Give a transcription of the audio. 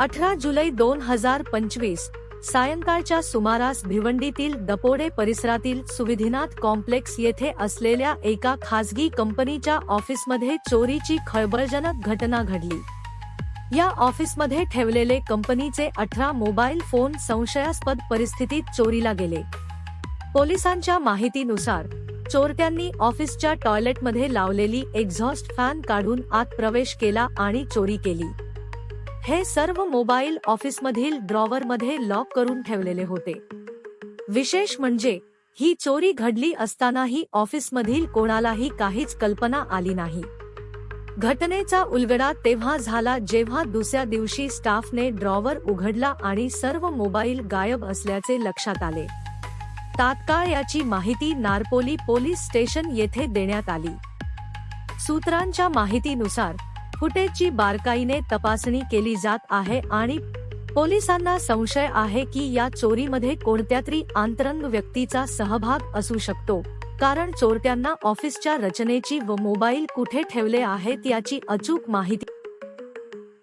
अठरा जुलै दोन हजार पंचवीस सायंकाळच्या सुमारास भिवंडीतील दपोडे परिसरातील सुविधिनाथ कॉम्प्लेक्स येथे असलेल्या एका खासगी कंपनीच्या ऑफिसमध्ये चोरीची खळबळजनक घटना घडली. या ऑफिसमध्ये ठेवलेले कंपनीचे अठरा मोबाईल फोन संशयास्पद परिस्थितीत चोरीला गेले. पोलिसांच्या माहितीनुसार चोरट्यांनी ऑफिसच्या टॉयलेटमध्ये लावलेली एक्झॉस्ट फॅन काढून आत प्रवेश केला आणि चोरी केली. हे सर्व मोबाईल ऑफिसमधील ड्रॉवरमध्ये लॉक करून ठेवलेले होते. विशेष म्हणजे ही चोरी घडली असतानाही ऑफिसमधील कोणालाही काहीच कल्पना आली नाही. घटनेचा उलगडा तेव्हा झाला जेव्हा दुसऱ्या दिवशी स्टाफने ड्रॉवर उघडला आणि सर्व मोबाईल गायब असल्याचे लक्षात आले. तात्काळ याची माहिती नारपोली पोलीस स्टेशन येथे देण्यात आली. सूत्रांच्या माहितीनुसार फुटेजची बारकाईने तपासणी केली जात आहे आणि पोलिसांना संशय आहे की या चोरीमध्ये कोणत्या तरी आंतरंग व्यक्तीचा सहभाग असू शकतो. कारण चोरट्यांना ऑफिसच्या रचनेची व मोबाईल कुठे ठेवले आहेत याची अचूक माहिती